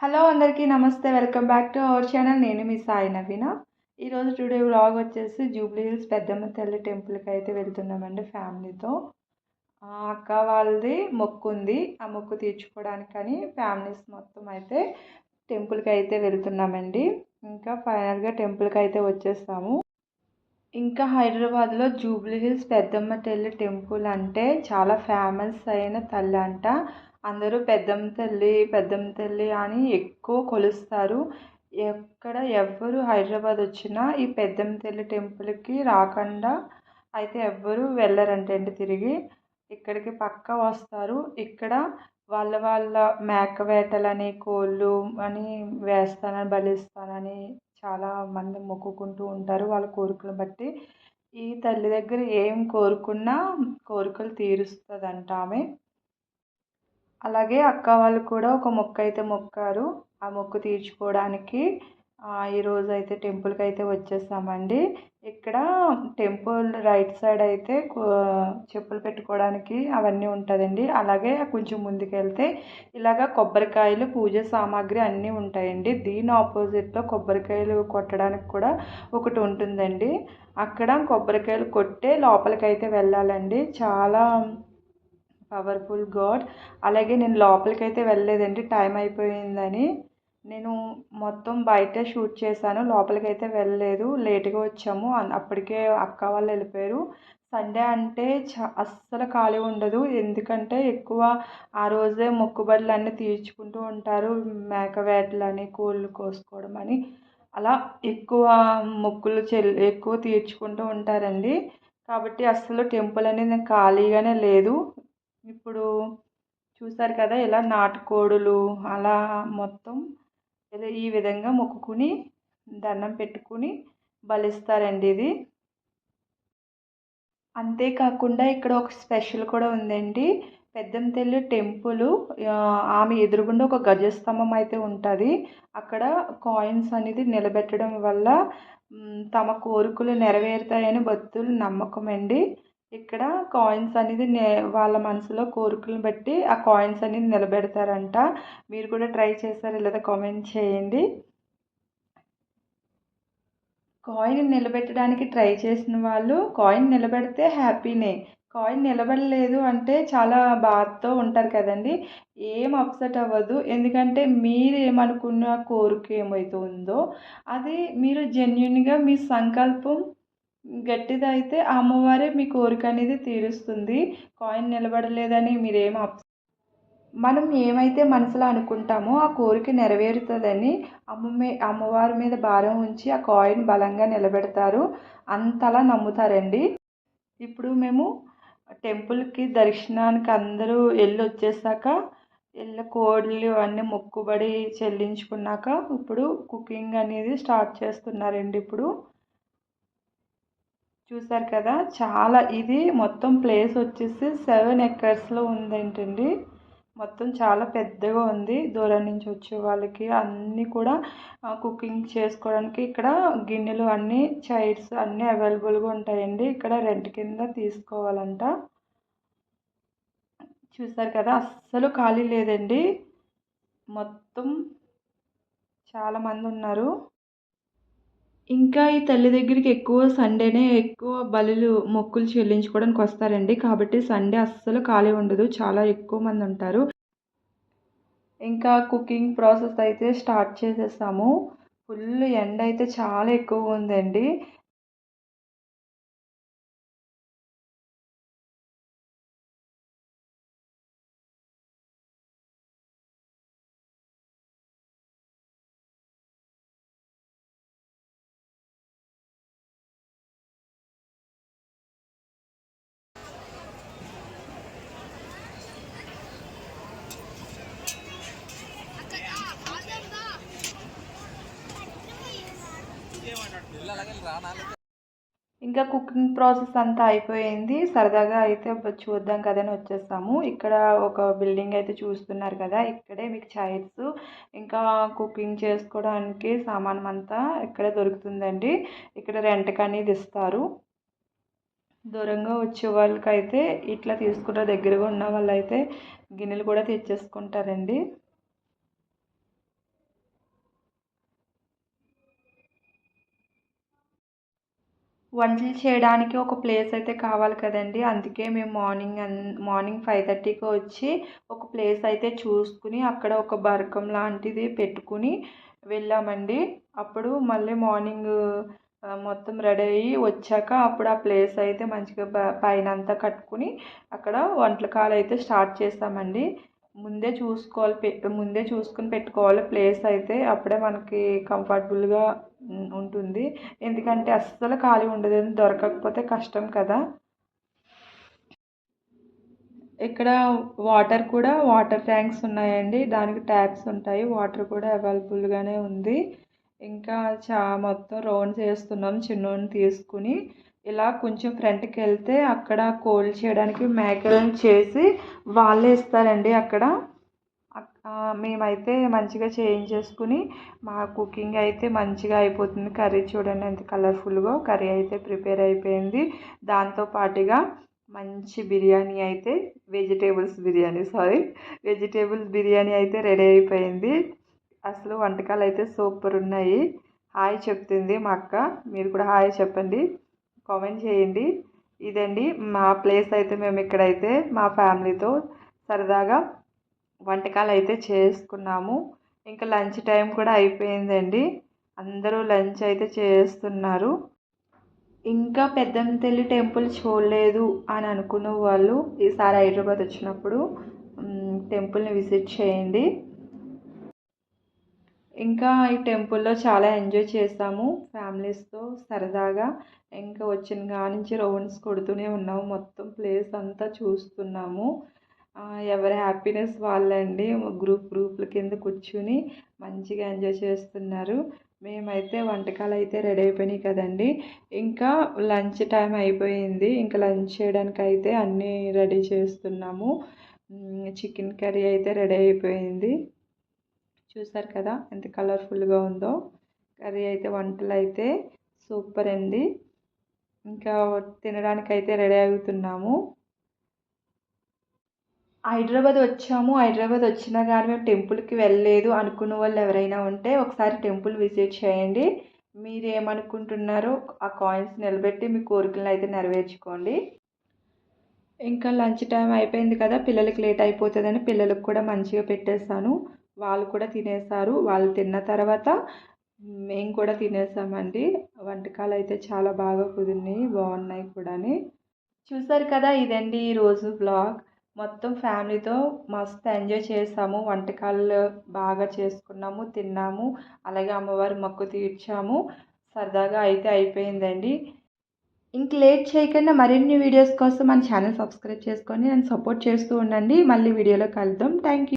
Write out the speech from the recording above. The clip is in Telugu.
హలో అందరికీ నమస్తే. Welcome back to our channel నేను మీ సాయి నవీన. ఈరోజు టుడే వ్లాగ్ వచ్చేసి జూబ్లీ హిల్స్ పెద్దమ్మ తల్లి టెంపుల్కి అయితే వెళ్తున్నామండి ఫ్యామిలీతో. అక్క వాళ్ళది మొక్కు ఉంది. ఆ మొక్కు తీర్చుకోవడానికని ఫ్యామిలీస్ మొత్తం అయితే టెంపుల్కి అయితే వెళ్తున్నామండి. ఇంకా ఫైనల్గా టెంపుల్కి అయితే వచ్చేస్తాము. ఇంకా హైదరాబాద్లో జూబ్లీ హిల్స్ పెద్దమ్మ తల్లి టెంపుల్ అంటే చాలా ఫేమస్ అయిన తల్లి అంట. అందరూ పెద్దమ్మ తల్లి పెద్దమ్మ తల్లి అని ఎక్కువ కొలుస్తారు. ఎక్కడ ఎవ్వరు హైదరాబాద్ వచ్చినా ఈ పెద్దమ్మ తల్లి టెంపుల్కి రాకుండా అయితే ఎవ్వరు వెళ్ళరంటండి తిరిగి. ఇక్కడికి పక్కా వస్తారు. ఇక్కడ వాళ్ళ వాళ్ళ మేక వేటలని కోళ్ళు అని వేస్తానని బలిస్తానని చాలా మంది మొక్కుకుంటూ ఉంటారు వాళ్ళ కోరికలు బట్టి. ఈ తల్లి దగ్గర ఏం కోరుకున్నా కోరికలు తీరుస్తుందంట ఆమె. అలాగే అక్క వాళ్ళు కూడా ఒక మొక్క అయితే మొక్కారు. ఆ మొక్కు తీర్చుకోవడానికి ఈరోజు అయితే టెంపుల్కి అయితే వచ్చేసామండి. ఇక్కడ టెంపుల్ రైట్ సైడ్ అయితే చెప్పులు పెట్టుకోవడానికి అవన్నీ ఉంటుందండి. అలాగే కొంచెం ముందుకెళ్తే ఇలాగ కొబ్బరికాయలు పూజ సామాగ్రి అన్నీ ఉంటాయండి. దీని ఆపోజిట్లో కొబ్బరికాయలు కొట్టడానికి కూడా ఒకటి ఉంటుందండి. అక్కడ కొబ్బరికాయలు కొట్టే లోపలికైతే వెళ్ళాలండి. చాలా పవర్ఫుల్ గాడ్. అలాగే నేను లోపలికి అయితే వెళ్ళలేదండి టైం అయిపోయిందని. నేను మొత్తం బయట షూట్ చేశాను లోపలికి అయితే వెళ్ళలేదు లేట్గా వచ్చాము. అప్పటికే అక్క వాళ్ళు వెళ్ళిపోయారు. సండే అంటే చ అస్సలు ఖాళీ ఉండదు. ఎందుకంటే ఎక్కువ ఆ రోజే మొక్కుబడులు అన్నీ తీర్చుకుంటూ ఉంటారు మేక వేటలని కోళ్ళు కోసుకోవడం అని. అలా ఎక్కువ మొక్కులు చెల్ ఎక్కువ తీర్చుకుంటూ ఉంటారండి. కాబట్టి అస్సలు టెంపుల్ అనేది ఖాళీగానే లేదు. ఇప్పుడు చూసారు కదా ఇలా నాటుకోడులు అలా మొత్తం ఇలా ఈ విధంగా మొక్కుకుని దండం పెట్టుకుని బలిస్తారండి ఇది. అంతేకాకుండా ఇక్కడ ఒక స్పెషల్ కూడా ఉందండి. పెద్దంతెల్లి టెంపుల్ ఆమె ఎదురుగుండా ఒక గజస్తంభం అయితే ఉంటుంది. అక్కడ కాయిన్స్ అనేది నిలబెట్టడం వల్ల తమ కోరికలు నెరవేరుతాయని భక్తులు నమ్మకం అండి ఇక్కడ కాయిన్స్ అనేది వాళ్ళ మనసులో కోరికలను బట్టి ఆ కాయిన్స్ అనేది నిలబెడతారంట. మీరు కూడా ట్రై చేస్తారా లేదా కామెంట్ చేయండి. కాయిన్ నిలబెట్టడానికి ట్రై చేసిన వాళ్ళు కాయిన్ నిలబెడితే హ్యాపీనే కాయిన్ నిలబడలేదు అంటే చాలా బాధతో ఉంటారు కదండి. ఏం అప్సెట్ అవ్వదు. ఎందుకంటే మీరు ఏమనుకున్న కోరిక ఏమైతే ఉందో అది మీరు జెన్యున్గా మీ సంకల్పం గట్టిదైతే అయితే అమ్మవారే మీ కోరిక అనేది తీరుస్తుంది. కాయిన్ నిలబడలేదని మీరేం అప్ మనం ఏమైతే మనసులో అనుకుంటామో ఆ కోరిక నెరవేరుతుందని అమ్మ అమ్మవారి మీద భారం ఉంచి ఆ కాయిన్ బలంగా నిలబెడతారు. అంతలా నమ్ముతారండి. ఇప్పుడు మేము టెంపుల్కి దర్శనానికి అందరూ వెళ్ళి వచ్చేసాక వెళ్ళి కోళ్ళు అన్నీ మొక్కుబడి చెల్లించుకున్నాక ఇప్పుడు కుకింగ్ అనేది స్టార్ట్ చేస్తున్నారండి ఇప్పుడు. చూసారు కదా చాలా ఇది మొత్తం ప్లేస్ వచ్చేసి సెవెన్ ఎకర్స్లో ఉందేంటండి. మొత్తం చాలా పెద్దగా ఉంది దూరం నుంచి వచ్చే వాళ్ళకి. అన్నీ కూడా కుకింగ్ చేసుకోవడానికి ఇక్కడ గిన్నెలు అన్నీ చైర్స్ అన్నీ అవైలబుల్గా ఉంటాయండి. ఇక్కడ రెంట్ కింద తీసుకోవాలంట. చూసారు కదా అస్సలు ఖాళీ లేదండి. మొత్తం చాలామంది ఉన్నారు. ఇంకా ఈ తల్లి దగ్గరికి ఎక్కువ సండేనే ఎక్కువ బలులు మొక్కులు చెల్లించుకోవడానికి వస్తారండి. కాబట్టి సండే అస్సలు ఖాళీ ఉండదు. చాలా ఎక్కువ మంది ఉంటారు. ఇంకా కుకింగ్ ప్రాసెస్ అయితే స్టార్ట్ చేసేసాము. ఫుల్ ఎండ అయితే చాలా ఎక్కువ ఉందండి. ఇంకా కుకింగ్ ప్రాసెస్ అంతా అయిపోయింది. సరదాగా అయితే చూద్దాం కదా అని ఇక్కడ ఒక బిల్డింగ్ అయితే చూస్తున్నారు కదా ఇక్కడే మీకు చైర్స్ ఇంకా కుకింగ్ చేసుకోవడానికి సామానం అంతా ఇక్కడే దొరుకుతుందండి. ఇక్కడ రెంట్కి అనేది ఇస్తారు. దూరంగా వచ్చే వాళ్ళకైతే ఇట్లా తీసుకుంటారు దగ్గరగా ఉన్న వాళ్ళైతే గిన్నెలు కూడా తెచ్చేసుకుంటారండి. వంటలు చేయడానికి ఒక ప్లేస్ అయితే కావాలి కదండి. అందుకే మేము మార్నింగ్ మార్నింగ్ ఫైవ్ థర్టీకి వచ్చి ఒక ప్లేస్ అయితే చూసుకుని అక్కడ ఒక బరకం లాంటిది పెట్టుకుని వెళ్ళామండి. అప్పుడు మళ్ళీ మార్నింగ్ మొత్తం రెడీ అయ్యి వచ్చాక అప్పుడు ఆ ప్లేస్ అయితే మంచిగా పైన అంతా కట్టుకుని అక్కడ వంటకాలు అయితే స్టార్ట్ చేస్తామండి. ముందే చూసుకోవాలి ముందే చూసుకుని పెట్టుకోవాలి. ప్లేస్ అయితే అప్పుడే మనకి కంఫర్టబుల్గా ఉంటుంది. ఎందుకంటే అస్సలు ఖాళీ ఉండదు దొరకకపోతే కష్టం కదా. ఇక్కడ వాటర్ కూడా వాటర్ ట్యాంక్స్ ఉన్నాయండి. దానికి ట్యాప్స్ ఉంటాయి. వాటర్ కూడా అవైలబుల్గానే ఉంది. ఇంకా చా మొత్తం రౌండ్ వేస్తున్నాం చిన్నోడిని తీసుకుని. ఇలా కొంచెం ఫ్రంట్కి వెళ్తే అక్కడ కోల్డ్ చేయడానికి మేకలను చేసి వాళ్ళే ఇస్తారండి అక్కడ. మేమైతే మంచిగా చేయించేసుకుని మా కుకింగ్ అయితే మంచిగా అయిపోతుంది. కర్రీ చూడండి ఎంత కలర్ఫుల్గా కర్రీ అయితే ప్రిపేర్ అయిపోయింది. దాంతో పాటుగా మంచి బిర్యానీ అయితే vegetables biryani sorry vegetables biryani అయితే రెడీ అయిపోయింది. అసలు వంటకాలు అయితే సూపర్ ఉన్నాయి. హాయ్ చెప్తుంది మా అక్క. మీరు కూడా హాయ్ చెప్పండి. కామెంట్ చేయండి. ఇదండి మా ప్లేస్ అయితే మేము ఇక్కడైతే మా ఫ్యామిలీతో సరదాగా వంటకాలు అయితే చేసుకున్నాము. ఇంకా లంచ్ టైం కూడా అయిపోయిందండి. అందరూ లంచ్ అయితే చేస్తున్నారు. ఇంకా పెద్దంతల్లి టెంపుల్ చూడలేదు అని అనుకున్న వాళ్ళు ఈసారి హైదరాబాద్ వచ్చినప్పుడు టెంపుల్ని విజిట్ చేయండి. ఇంకా ఈ టెంపుల్లో చాలా ఎంజాయ్ చేసాము. ఫ్యామిలీస్తో సరదాగా ఇంకా వచ్చిన కాడ నుంచి రౌండ్స్ కొడుతూనే ఉన్నాము. మొత్తం ప్లేస్ అంతా చూస్తున్నాము. ఎవరి హ్యాపీనెస్ వాళ్ళండి. గ్రూప్ గ్రూప్ల కింద కూర్చుని మంచిగా ఎంజాయ్ చేస్తున్నారు. మేమైతే వంటకాలు అయితే రెడీ అయిపోయినాయి కదండి. ఇంకా లంచ్ టైం అయిపోయింది. ఇంకా లంచ్ చేయడానికి అయితే అన్నీ రెడీ చేస్తున్నాము. చికెన్ కర్రీ అయితే రెడీ అయిపోయింది. చూసారు కదా ఎంత కలర్ఫుల్గా ఉందో. కర్రీ అయితే వంటలు అయితే సూపర్ అండి. ఇంకా తినడానికి అయితే రెడీ అవుతున్నాము. హైదరాబాద్ వచ్చాము. హైదరాబాద్ వచ్చినా కానీ మేము టెంపుల్కి వెళ్ళలేదు అనుకున్న వాళ్ళు ఎవరైనా ఉంటే ఒకసారి టెంపుల్ విజిట్ చేయండి. మీరు ఏమనుకుంటున్నారో ఆ కాయిన్స్ నిలబెట్టి మీ కోరికలను అయితే నెరవేర్చుకోండి. ఇంకా లంచ్ టైం అయిపోయింది కదా పిల్లలకి లేట్ అయిపోతుందని పిల్లలకు కూడా మంచిగా పెట్టేస్తాను వాళ్ళు కూడా తినేసారు. వాళ్ళు తిన్న తర్వాత మేము కూడా తినేసామండి. వంటకాలు అయితే చాలా బాగా కుదిరినాయి. బాగున్నాయి కూడా చూసారు కదా ఇదండి ఈరోజు బ్లాగ్ మొత్తం ఫ్యామిలీతో మస్తు ఎంజాయ్ చేసాము. వంటకాలు బాగా చేసుకున్నాము తిన్నాము. అలాగే అమ్మవారి మొక్కు తీర్చాము. సరదాగా అయితే అయిపోయిందండి. ఇంక లేట్ చేయకుండా మరిన్ని వీడియోస్ కోసం మన ఛానల్ సబ్స్క్రైబ్ చేసుకొని నన్ను సపోర్ట్ చేస్తూ ఉండండి. మళ్ళీ వీడియోలో కలుద్దాం. Thank you